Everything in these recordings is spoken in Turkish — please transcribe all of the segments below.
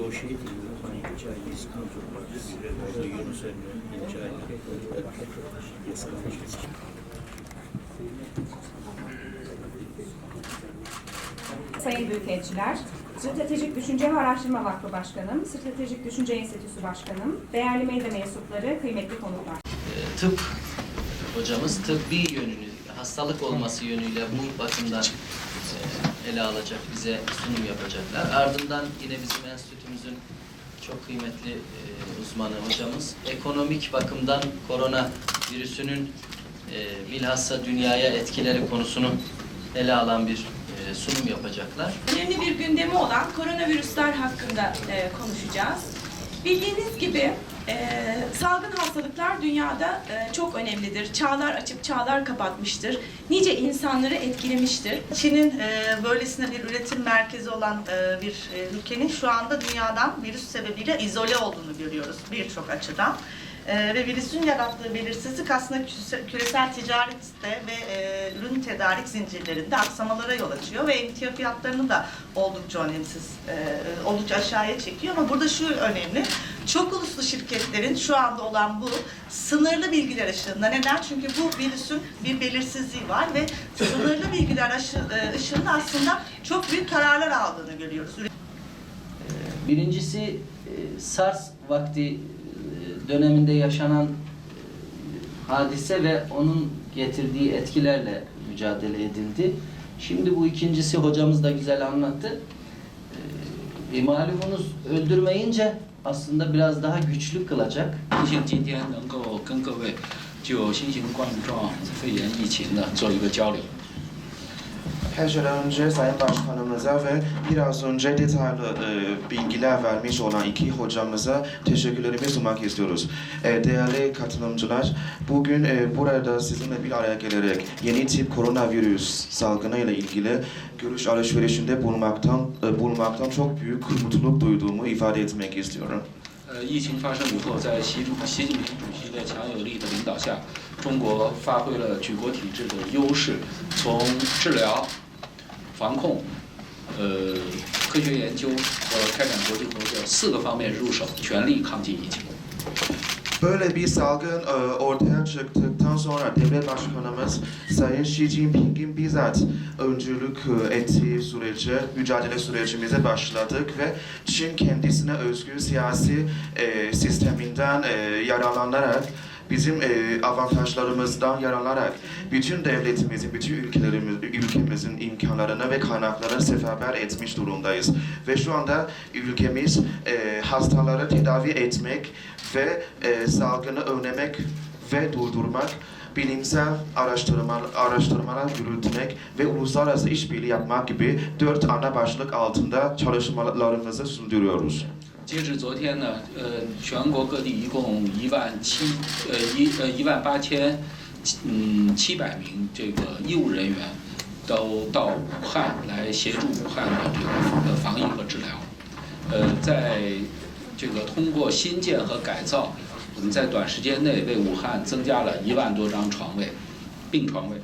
negotiating with the Chinese counterparts, the Yunus Emre in China, yasalaşması. Sayın Büyükelçiler, Stratejik Düşünce ve Araştırma Vakfı Başkanım, Stratejik Düşünce Enstitüsü Başkanım, değerli medya mensupları, kıymetli konuklar. E, tıp hocamız tıbbi yönünü, hastalık olması yönüyle bu bakımdan e, ele alacak, bize sunum yapacaklar. Ardından yine bizim enstitümüzün çok kıymetli e, uzmanı hocamız ekonomik bakımdan korona virüsünün e, bilhassa dünyaya etkileri konusunu ele alan bir e, sunum yapacaklar. Önemli bir gündemi olan koronavirüsler hakkında e, konuşacağız. Bildiğiniz gibi e, salgın hastalıklar dünyada e, çok önemlidir. Çağlar açıp çağlar kapatmıştır. Nice insanları etkilemiştir. Çin'in e, böylesine bir üretim merkezi olan e, bir e, ülkenin şu anda dünyadan virüs sebebiyle izole olduğunu görüyoruz birçok açıdan. E, ve virüsün yarattığı belirsizlik aslında küresel ticarette ve e, ürün tedarik zincirlerinde aksamalara yol açıyor ve emtia fiyatlarını da oldukça önemsiz, e, oldukça aşağıya çekiyor. Ama burada şu önemli, çok uluslu şirketlerin şu anda olan bu sınırlı bilgiler ışığında. Neden? Çünkü bu virüsün bir belirsizliği var ve sınırlı bilgiler e, ışığında aslında çok büyük kararlar aldığını görüyoruz. Birincisi e, SARS vakti e, döneminde yaşanan hadise ve onun getirdiği etkilerle mücadele edildi. Şimdi bu ikincisi hocamız da güzel anlattı. E, malumunuz öldürmeyince aslında biraz daha güçlü kılacak. 荣幸今天能够跟各位就新型冠状肺炎疫情呢做一个交流。Her şeyden önce Sayın Başkanımıza ve biraz önce detaylı e, bilgiler vermiş olan iki hocamıza teşekkürlerimi sunmak istiyoruz. E, değerli katılımcılar, bugün e, burada sizinle bir araya gelerek yeni tip koronavirüs salgını ile ilgili görüş alışverişinde bulunmaktan, e, bulunmaktan çok büyük mutluluk duyduğumu ifade etmek istiyorum. 呃，疫情发生以后，在习主习近平主席的强有力的领导下，中国发挥了举国体制的优势，从治疗、防控、呃科学研究和开展国际合作四个方面入手，全力抗击疫情。Böyle bir salgın e, ortaya çıktıktan sonra devlet başkanımız Sayın Xi Jinping'in bizzat öncülük e, ettiği sürece, mücadele sürecimize başladık ve Çin kendisine özgü siyasi e, sisteminden e, yararlanarak bizim e, avantajlarımızdan yararlanarak bütün devletimizin, bütün ülkelerimiz, ülkemizin imkanlarını ve kaynaklarını seferber etmiş durumdayız. Ve şu anda ülkemiz e, hastaları tedavi etmek ve e, salgını önlemek ve durdurmak, bilimsel araştırma, araştırmalar yürütmek ve uluslararası işbirliği yapmak gibi dört ana başlık altında çalışmalarımızı sürdürüyoruz. 截至昨天呢，呃，全国各地一共一万七呃一呃一万八千嗯七百名这个医务人员都到武汉来协助武汉的这个呃防疫和治疗。呃，在这个通过新建和改造，我们在短时间内为武汉增加了一万多张床位，病床位。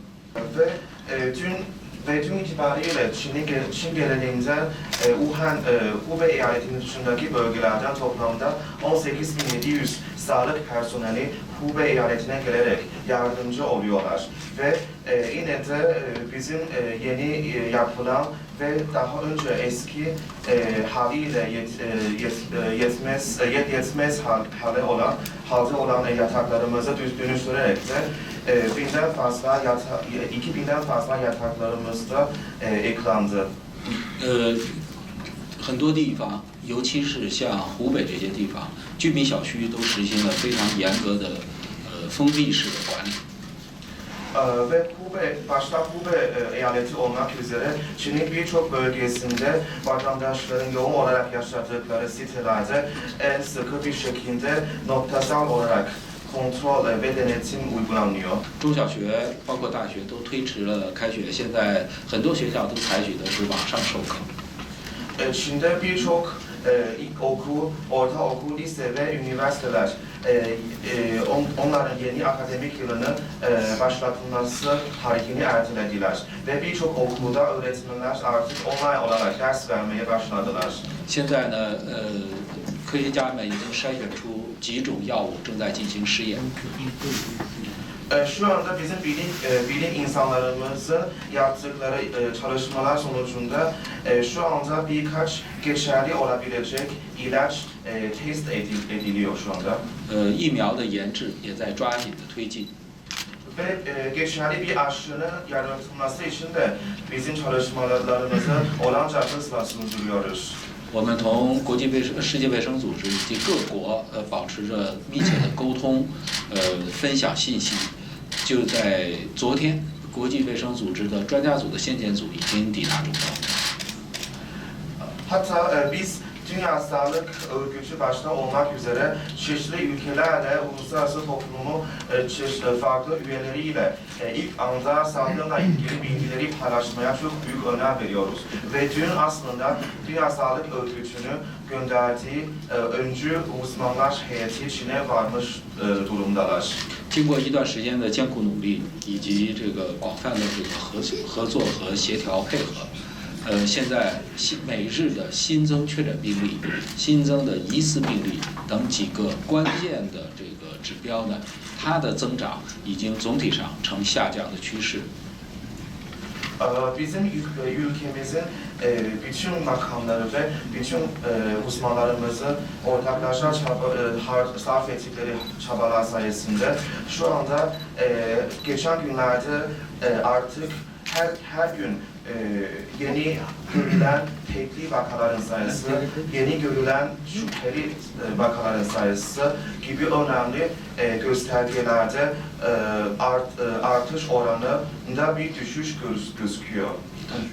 Ve dün itibariyle Çin'in, gel- Çin genelinden e, Wuhan, e, Hubei eyaletinin dışındaki bölgelerden toplamda 18.700 sağlık personeli Hubei eyaletine gelerek yardımcı oluyorlar. Ve e, yine de e, bizim e, yeni e, yapılan ve daha önce eski e, haliyle yet, e, e, yetmez, e, yet, yetmez hal, hale olan, halde olan e, yataklarımızı dönüştürerek de e, binden fazla yata, 2000'den fazla yataklarımız da e, eklandı. 呃，很多地方，尤其是像湖北这些地方，居民小区都实行了非常严格的呃封闭式的管理。 Ee, ve Hubei, başta Hubei e, eyaleti olmak üzere Çin'in birçok bölgesinde vatandaşların yoğun olarak yaşadıkları sitelerde en sıkı bir şekilde noktasal olarak kontrol e, ve denetim uygulanıyor. 中小学包括大学都推迟了开学，现在很多学校都采取的是网上授课。 E, Çin'de birçok e, ilkokul, ortaokul, lise ve üniversiteler e, e, on, onların yeni akademik yılının e, başlatılması tarihini ertelediler. Ve birçok okulda öğretmenler artık online olarak ders vermeye başladılar. 现在呢，呃， 科学家们已经筛选出几种药物正在进行试验。 E, şu anda bizim bilim, e, bilim insanlarımızın yaptıkları e, çalışmalar sonucunda e, şu anda birkaç geçerli olabilecek ilaç e, test edil- ediliyor şu anda. 呃，疫苗的研制也在抓紧的推进。 Ve e, geçerli bir aşının yaratılması için de bizim çalışmalarımızı olanca hızla sürdürüyoruz. 我们同国际卫生世界卫生组织以及各国呃保持着密切的沟通，呃，分享信息。就在昨天，国际卫生组织的专家组的先遣组已经抵达中国。Hatta e, biz Dünya Sağlık Örgütü başta olmak üzere çeşitli ülkelerle uluslararası toplumu e, çeşitli farklı üyeleriyle e, ilk anda salgınla ilgili bilgileri paylaşmaya çok büyük önem veriyoruz. Ve dün aslında Dünya Sağlık Örgütü'nü gönderdiği e, öncü uzmanlar heyeti Çin'e varmış e, durumdalar. 经过一段时间的艰苦努力以及这个广泛的这个合合作和协调配合， 呃，现在新每日的新增确诊病例、新增的疑似病例等几个关键的这个指标呢，它的增长已经总体上呈下降的趋势。Ee, Bizim ül- ülkemizin e, bütün makamları ve bütün e, uzmanlarımızın ortaklaşa çaba, e, har- sarf ettikleri çabalar sayesinde şu anda e, geçen günlerde e, artık her her gün e, yeni görülen tekli vakaların sayısı, yeni görülen şüpheli e, vakaların sayısı gibi önemli e, göstergelerde e, art, e, artış oranında bir düşüş göz, gözüküyor.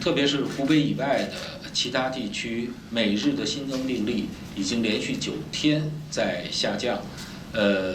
特别是湖北以外的其他地区，每日的新增病例已经连续九天在下降。呃，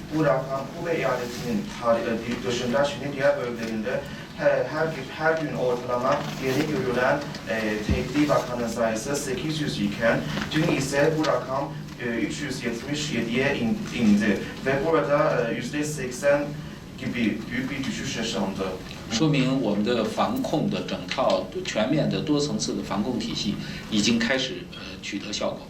bu rakam Hubei eyaletinin tari- e, dışında Çin'in diğer bölgelerinde her, her, gün- her gün ortalama yeni görülen e, tehditli vakanın sayısı 800 iken dün ise bu rakam e, 377'ye in- indi ve burada e, yüzde %80 gibi büyük bir düşüş yaşandı. 说明我们的防控的整套全面的多层次的防控体系已经开始呃取得效果。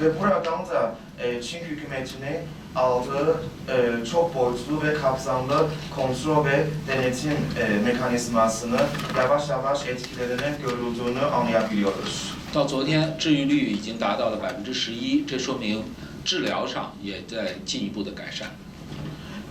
Ve buradan da e, Çin hükümetinin aldığı e, çok boyutlu ve kapsamlı kontrol ve denetim e, mekanizmasını yavaş yavaş etkilerinin görüldüğünü anlayabiliyoruz. 到昨天，治愈率已经达到了百分之十一，这说明治疗上也在进一步的改善。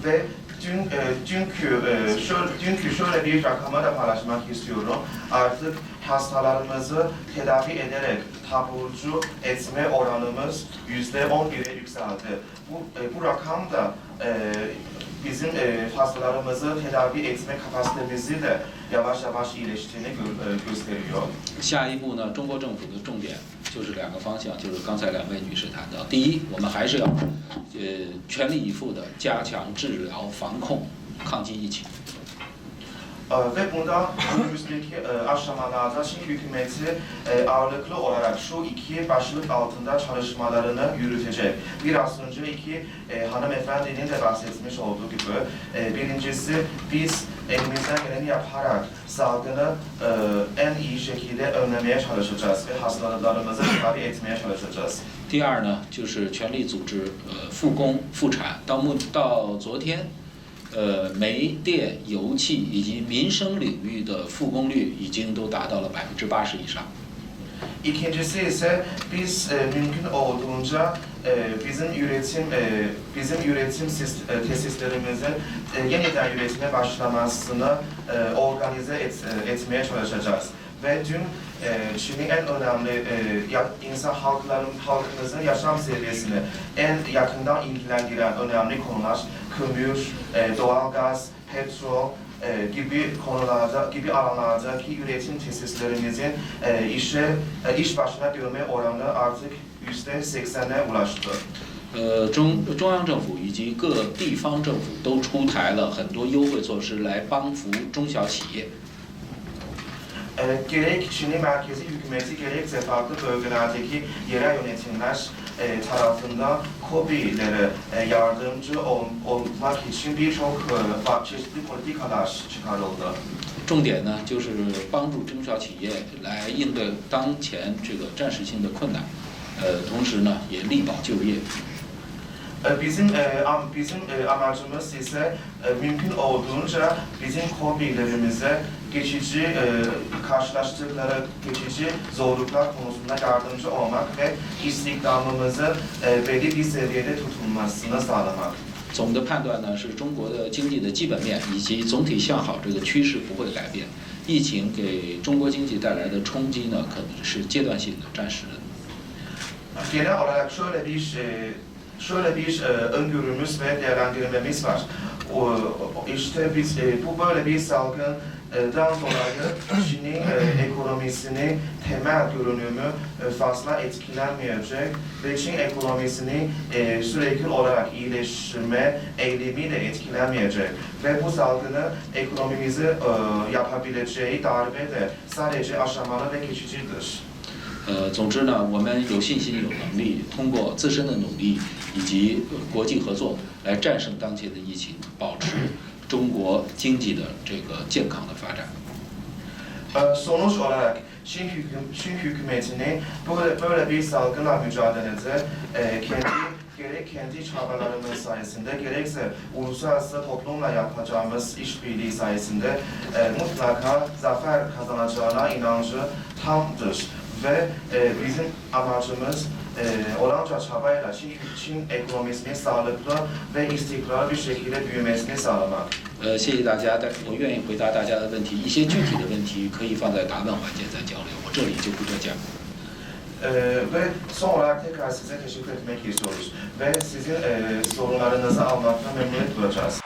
Ve dün, e, dünkü, e, şöyle, dünkü şöyle bir rakamı da paylaşmak istiyorum. Artık hastalarımızı tedavi ederek taburcu etme oranımız yüzde 11'e yükseldi. Bu, e, bu rakam da e, 下一步呢，中国政府的重点就是两个方向，就是刚才两位女士谈到，第一，我们还是要呃全力以赴的加强治疗、防控、抗击疫情。Ee, Ve bundan önümüzdeki e, aşamalarda Çin hükümeti e, ağırlıklı olarak şu iki başlık altında çalışmalarını yürütecek. Biraz önce iki e, hanımefendinin de bahsetmiş olduğu gibi e, birincisi biz elimizden geleni yaparak salgını e, en iyi şekilde önlemeye çalışacağız ve hastalarımızı tedavi etmeye çalışacağız. 第二呢，就是全力组织呃复工复产，到目到昨天， 呃煤电、油气以及民生领域的复工率已经都达到了百分之八十以上。İkincisi ise biz e, mümkün olduğunca e, bizim üretim e, bizim üretim sis- e, tesislerimizin e, yeniden üretime başlamasını e, organize et, e, etmeye çalışacağız. Ve dün e, Çin'in en önemli e, ya, insan halkların halkımızın yaşam seviyesini en yakından ilgilendiren önemli konular kömür, e, doğalgaz, petrol e, gibi konularda, gibi alanlardaki üretim tesislerimizin e, işe, e, iş başına gelme oranı artık yüzde %80'e ulaştı. 呃，中中央政府以及各地方政府都出台了很多优惠措施来帮扶中小企业。 E, gerek Çinli merkezi hükümeti gerekse farklı bölgelerdeki yerel yönetimler e, tarafından COBİ'lere e, yardımcı ol, olmak için birçok e, farklı çeşitli politikalar çıkarıldı. 重点呢，就是帮助中小企业来应对当前这个暂时性的困难，呃，同时呢，也力保就业。E, Bizim e, am, bizim e, amacımız ise e, mümkün olduğunca bizim COBİ'lerimize geçici e, karşılaştıkları geçici zorluklar konusunda yardımcı olmak ve istihdamımızı e, belli bir seviyede tutulmasını sağlamak. 总的判断呢，是中国的经济的基本面以及总体向好这个趋势不会改变。疫情给中国经济带来的冲击呢，可能是阶段性的、暂时的。 Genel olarak şöyle bir e, şöyle bir e, öngörümüz ve değerlendirmemiz var. O, işte biz e, bu böyle bir salgından dolayı Çin'in e, ekonomisini temel görünümü e, fazla etkilenmeyecek ve Çin ekonomisini e, sürekli olarak iyileştirme eğilimi de etkilenmeyecek ve bu salgını ekonomimizi e, yapabileceği darbe de sadece aşamalı ve geçicidir. 呃，总之呢，我们有信心、有能力，通过自身的努力以及国际合作，来战胜当前的疫情，保持中国经济的这个健康的发展。Ee, Sonuç olarak Çin, hüküm, Çin hükümetinin böyle, böyle bir salgınla mücadelede e, kendi gerek kendi çabalarımız sayesinde gerekse uluslararası toplumla yapacağımız işbirliği sayesinde e, mutlaka zafer kazanacağına inancı tamdır ve e, bizim amacımız e, olanca çabayla Çin, Çin ekonomisinin sağlıklı ve istikrarlı bir şekilde büyümesini sağlamak. 呃，谢谢大家，但我愿意回答大家的问题。一些具体的问题可以放在答问环节再交流，我这里就不多讲。 Ee, ve son olarak tekrar size teşekkür etmek istiyoruz. Ve sizin e, sorunlarınızı almaktan memnuniyet duyacağız.